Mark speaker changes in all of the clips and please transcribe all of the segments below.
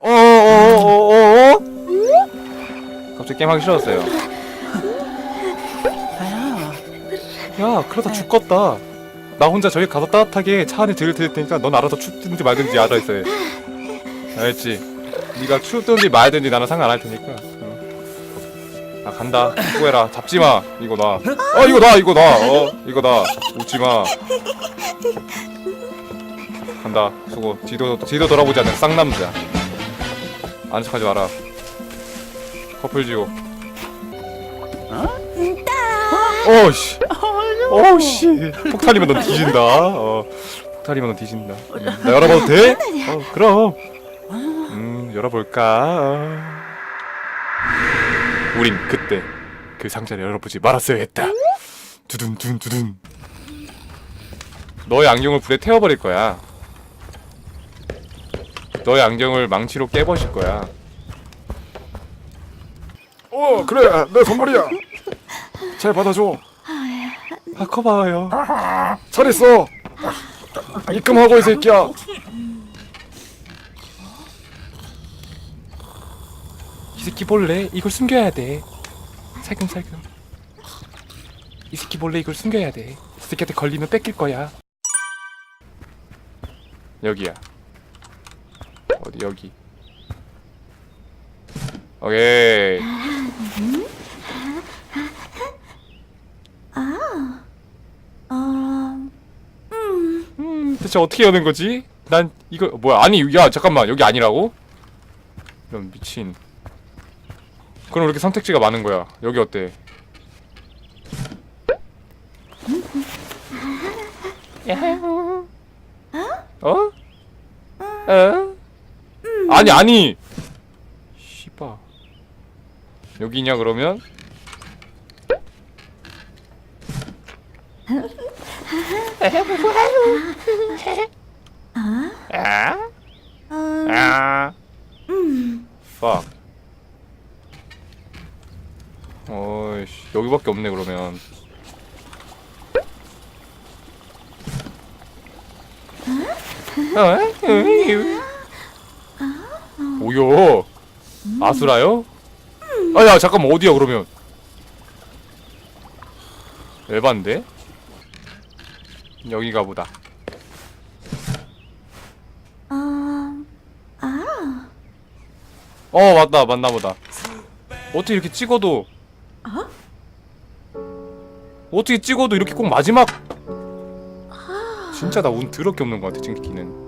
Speaker 1: 어어어어어어? 어, 어, 어, 갑자기 게임 하기 싫어졌어요. 아야 야, 그러다 네. 죽겠다. 나 혼자 저기 가서 따뜻하게 차 안에 들을 릴 테니까 넌 알아서 춥든지 말든지 알아있어야 해. 알지? 네가 춥든지 말든지 나는 상관 안 할 테니까. 나 간다. 수고해라. 잡지마. 이거 놔어 이거 놔 이거 놔어 이거 놔 웃지마. 간다. 수고. 뒤도 뒤도 돌아보지 않는 쌍남자. 아는 척하지 마라. 커플 지옥. 어씨. 어씨. 폭탄이면 넌 뒤진다. 어 폭탄이면 넌 뒤진다. 음, 나 열어봐도 돼? 어 그럼. 음 열어볼까? 어. 우린 그때 그 상자를 열어보지 말았어야 했다. 두둔 두둔 두둔. 너의 안경을 불에 태워버릴 거야. 너의 안경을 망치로 깨버릴 거야.
Speaker 2: 어 그래 내 선물이야. 잘 받아줘.
Speaker 1: 아 커봐요.
Speaker 2: 잘했어. 입금하고 이 새끼야
Speaker 1: 이 새끼 몰래 이걸 숨겨야 돼. 살금살금. 이 새끼 몰래 이걸 숨겨야 돼. 이 새끼한테 걸리면 뺏길 거야. 여기야. 어디 여기. 오케이. 음, 대체 어떻게 여는 거지? 난 이거 뭐야? 아니, 야 잠깐만 여기 아니라고? 이런 미친. 그럼 왜 이렇게 선택지가 많은 거야? 여기 어때? 어? 어? 아니 아니. 씨바. 여기냐 그러면? 아? 아? fuck. 어이씨 여기밖에 없네 그러면. 뭐야? 아수라요? 아야 잠깐만 어디야 그러면? 에반데? 여기가 보다. 어 맞다 맞나 보다. 어떻게 이렇게 찍어도 어떻게 찍어도 이렇게 꼭 마지막? 진짜 나 운 더럽게 없는 것 같아 찍기는.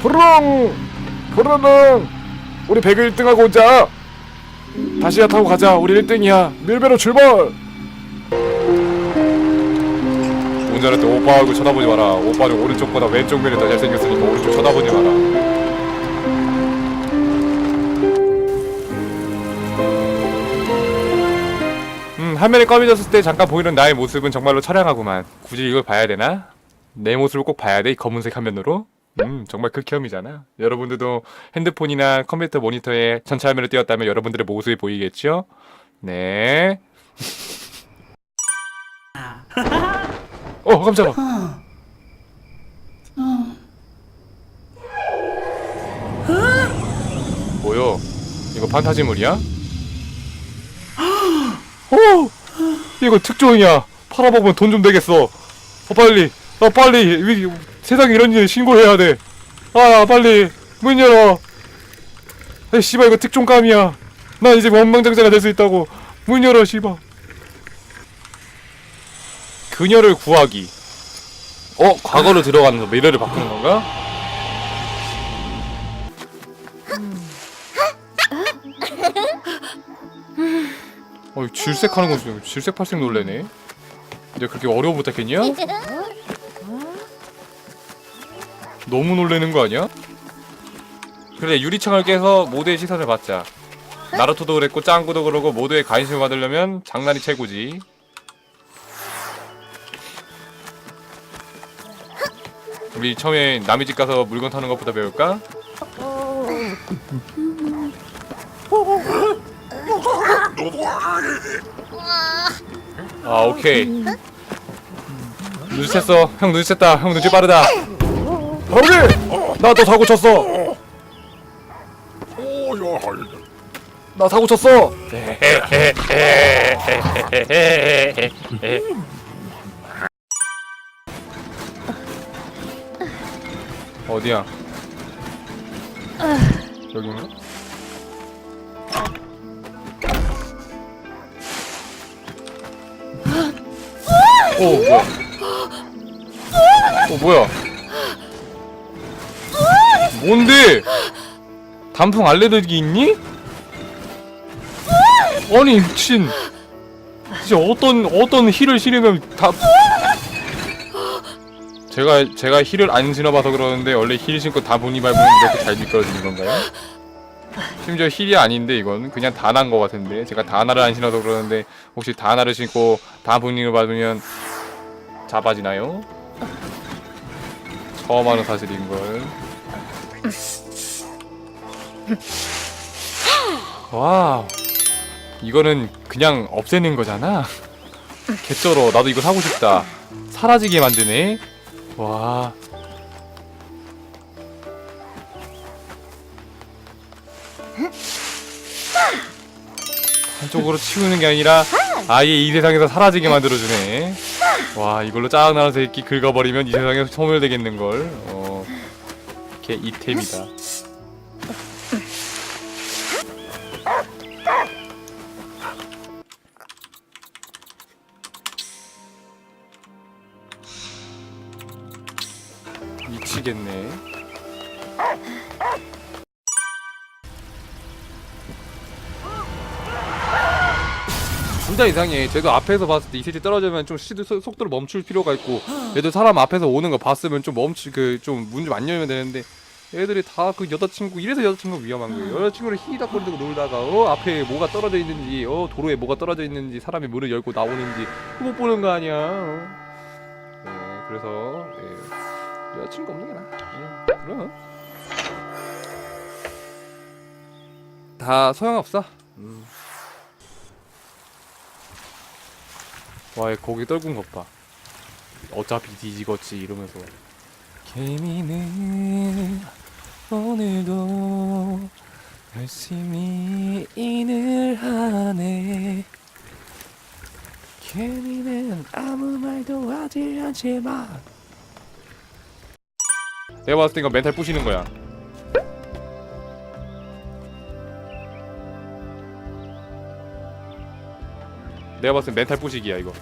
Speaker 2: 푸르릉! 푸르릉! 우리 배그 1등하고 오자. 다시야 타고 가자. 우리 1등이야. 밀배로 출발
Speaker 1: 운전할 때 오빠 얼굴 쳐다보지 마라 오빠는 오른쪽보다 왼쪽 면이 더 잘생겼으니까 오른쪽 쳐다보지 마라 음 화면이 꺼져졌을 때 잠깐 보이는 나의 모습은 정말로 처량하구만 굳이 이걸 봐야 되나? 내 모습을 꼭 봐야 돼? 이 검은색 화면으로? 음 정말 극혐이잖아 여러분들도 핸드폰이나 컴퓨터 모니터에 전체 화면을 띄웠다면 여러분들의 모습이 보이겠죠? 네 어 깜짝아 뭐요? 이거 판타지물이야? 어! 이거 특종이야. 팔아먹으면 돈 좀 되겠어. 어 빨리, 어 빨리 위, 세상에 이런 일 신고해야 돼. 아 빨리 문 열어. 아 씨발 이거 특종감이야. 나 이제 원망장자가 될 수 있다고. 문 열어 씨발. 그녀를 구하기. 어 과거로 들어가는 미래를 바꾸는 건가? 어, 질색하는 거 좀, 질색 팔색 놀래네. 근데 그렇게 어려워 부탁했냐? 너무 놀래는 거 아니야? 그래, 유리창을 깨서 모두의 시선을 받자. 나루토도 그랬고, 짱구도 그러고, 모두의 관심을 받으려면 장난이 최고지. 우리 처음에 남의 집 가서 물건 타는 것부터 배울까? 아 오케이 눈치챘어 형 눈치챘다 형 눈치 빠르다
Speaker 2: 형님! 나또 사고 쳤어! 나 사고 쳤어!
Speaker 1: 어디야? 여기인가? 오 뭐야? 어 뭐야? 뭔데? 단풍 알레르기 있니? 아니 미친. 진짜 어떤 어떤 힐을 신으면 다 제가 제가 힐을 안 신어봐서 그러는데 원래 힐 신고 다 보니 밟으면 이렇게 잘 미끄러지는 건가요? 심지어 힐이 아닌데 이건 그냥 다나인 것 같은데 제가 다나를 안 신어서 그러는데 혹시 다나를 신고 다 보닝을 밟으면 잡아지나요? 처음 하는 사실인 걸. 와우. 이거는 그냥 없애는 거잖아. 개쩔어. 나도 이거 사고 싶다. 사라지게 만드네. 와. 한쪽으로 치우는 게 아니라 아예 이 세상에서 사라지게 만들어주네. 와 이걸로 짜증나는 새끼 긁어버리면 이 세상에서 소멸되겠는 걸. 어. 개 이템이다. 미치겠네. 진짜 이상해. 쟤도 앞에서 봤을 때 이세지 떨어지면 좀 시드 소- 속도를 멈출 필요가 있고, 얘도 사람 앞에서 오는 거 봤으면 좀 멈추 그좀 문좀안 열면 되는데, 얘들이 다 그 여자친구 이래서 여자친구 위험한 거예요. 여자친구를 히히닥거리고 놀다가 어 앞에 뭐가 떨어져 있는지, 어 도로에 뭐가 떨어져 있는지, 사람이 문을 열고 나오는지 못 보는 거 아니야. 어. 네, 그래서 예, 여자친구 없는 게 나아. 예, 그럼 다 소용없어. 음. 와, 얘 거기 떨군 것 봐. 어차피 뒤지겠지 이러면서. 개미는 오늘도 열심히 일을 하네. 개미는 아무 말도 하지 않지만. 내가 봤을 때 이거 멘탈 부시는 거야. 내가 봤을 때 멘탈 부시기야 이거.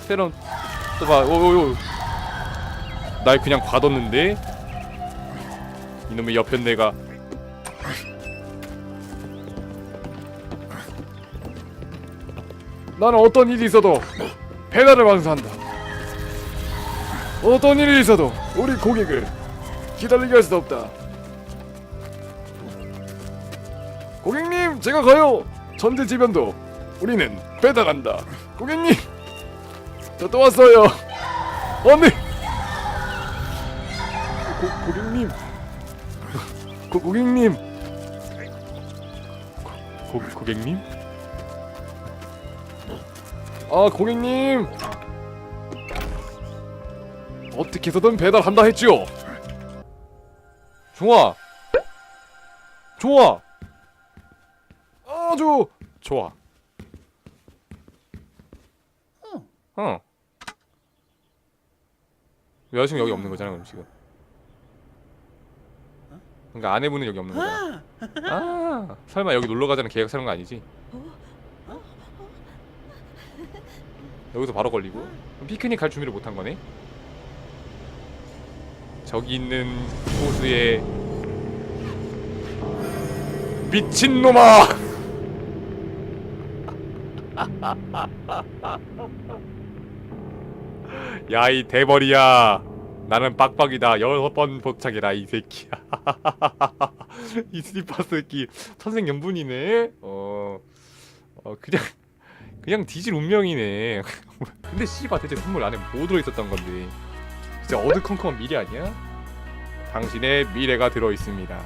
Speaker 1: 새로운 또봐 오오오 날 그냥 과뒀는데 이놈의 여편네가
Speaker 2: 나는 어떤 일이 있어도 배달을 완수한다. 어떤 일이 있어도 우리 고객을 기다리게 할수 없다. 고객님, 제가 가요. 전대지변도 우리는 배달한다. 고객님, 저 또 왔어요. 언니, 고, 고객님, 고, 고객님,
Speaker 1: 고, 고객님?
Speaker 2: 아 고객님 어떻게 해서든 배달한다 했지요
Speaker 1: 좋아. 좋아.
Speaker 2: 아주
Speaker 1: 좋아. 어. 여자친구 여기 없는 거잖아 그럼 지금. 그러니까 아내분은 여기 없는 거잖아. 아 설마 여기 놀러 가자는 계획 세운 거 아니지? 여기서 바로 걸리고? 피크닉 갈 준비를 못한 거네 저기 있는 호수에 미친놈아! 야 이 대머리야. 나는 빡빡이다. 여섯 번 포착이라 이 새끼야. 이 스리퍼 새끼. 천생 연분이네? 어, 어 그냥 그냥 뒤질 운명이네. 근데 씨발 대체 선물 안에 뭐 들어있었던 건데 진짜 어두컴컴한 미래 아니야? 당신의 미래가 들어 있습니다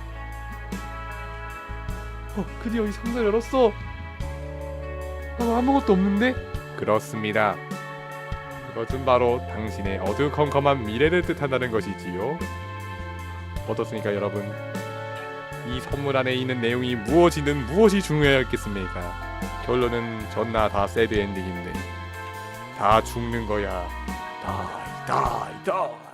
Speaker 1: 어, 드디어 이 상자 열었어. 아, 아무것도 없는데? 그렇습니다. 이것은 바로 당신의 어두컴컴한 미래를 뜻한다는 것이지요. 어떻습니까, 여러분? 이 선물 안에 있는 내용이 무엇이든 무엇이 중요했겠습니까? 결론은 전나 다 새드 엔딩인데 다 죽는 거야. 다 이 다이 다.